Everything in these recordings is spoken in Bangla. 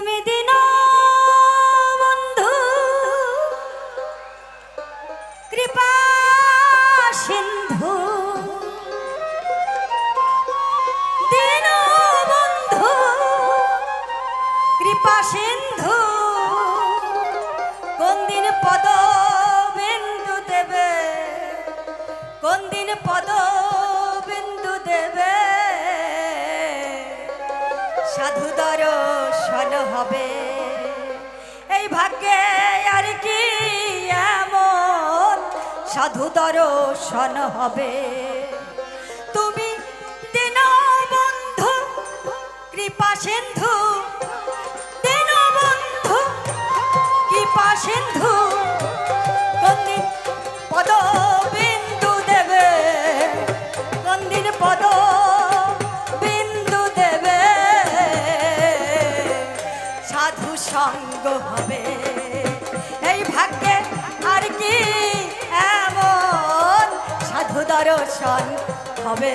তুমি দিন, বন্ধু। কৃপা সিন্ধু। দিন, বন্ধু। কৃপা সিন্ধু। কোন দিন পদ বিন্দু দেবে? কোন দিন পদ দর্শন হবে। এই ভাগ্যে আর কি এমন সাধু দর্শন হবে। তুমি দিন বন্ধু কৃপা সিন্ধু দিন বন্ধু কৃপা সিন্ধু সাধু সঙ্গ হবে। এই ভাগ্যে আর কি এমন সাধু দর্শন হবে?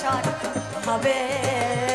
দর্শন হবে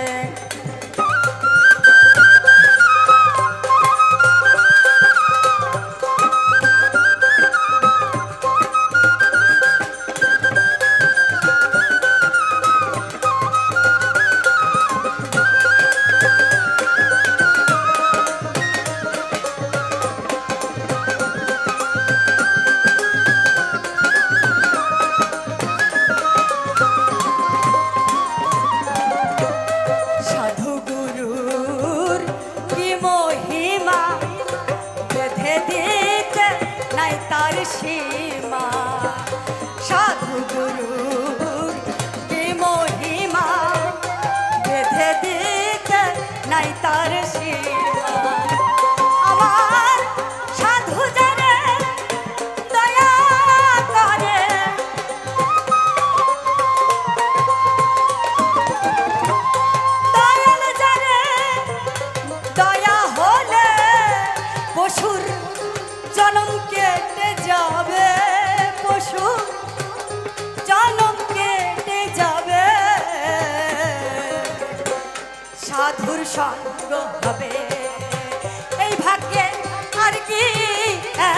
সঙ্গ হবে এই ভাগ্যে আর কি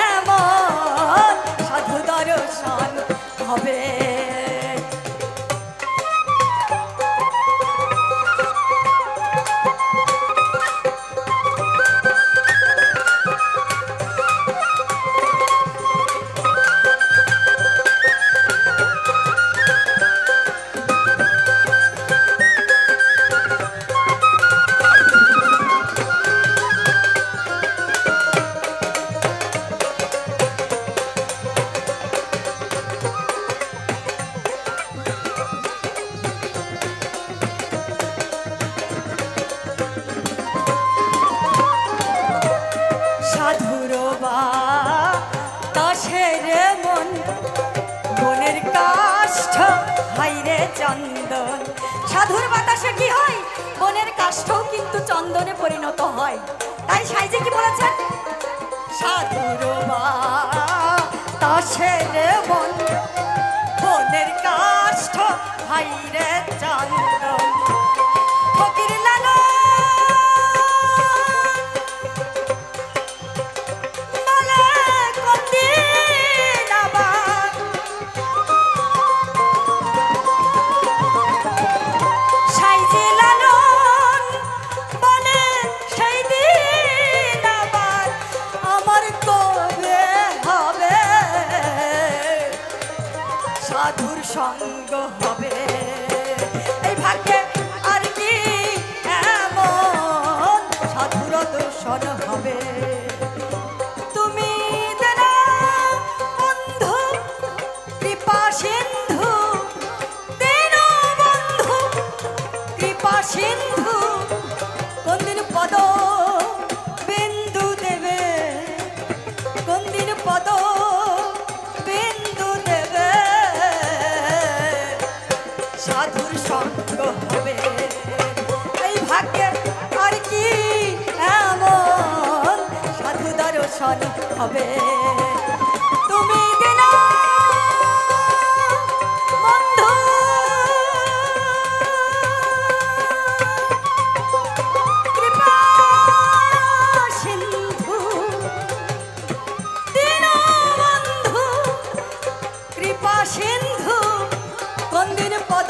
এমন সাধু দর্শন হবে? চন্দন। সাধুর বাতাসে কি হয়? বনের কাষ্ঠও কিন্তু চন্দনে পরিণত হয়। তাই সাইজে কি বলেছেন? সাধুর বাতাসের বন, বনের কাষ্ঠ, ভাইরে চন্দন। সাধুর সঙ্গ হবে। এই ভাগ্যে আর কি এমন সাধুর দর্শন হবে। তুমি সিন্ধু কৃপা সিন্ধু হবে। তুমি বন্ধু। সিন্ধু। দিনা বন্ধু। কৃপা সিন্ধু। পদ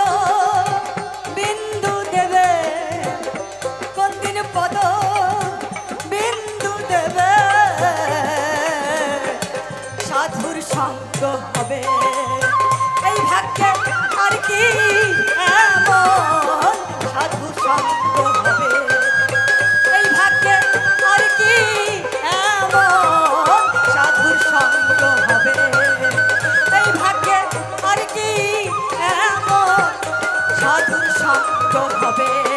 সত্য হবে।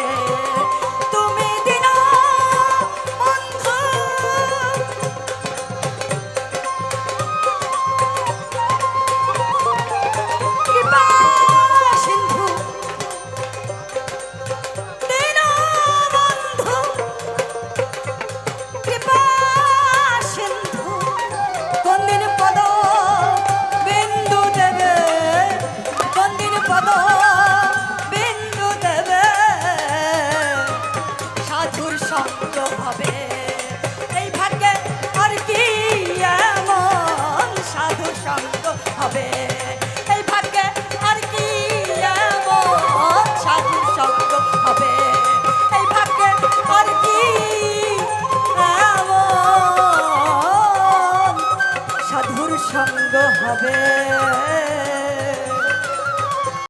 ver.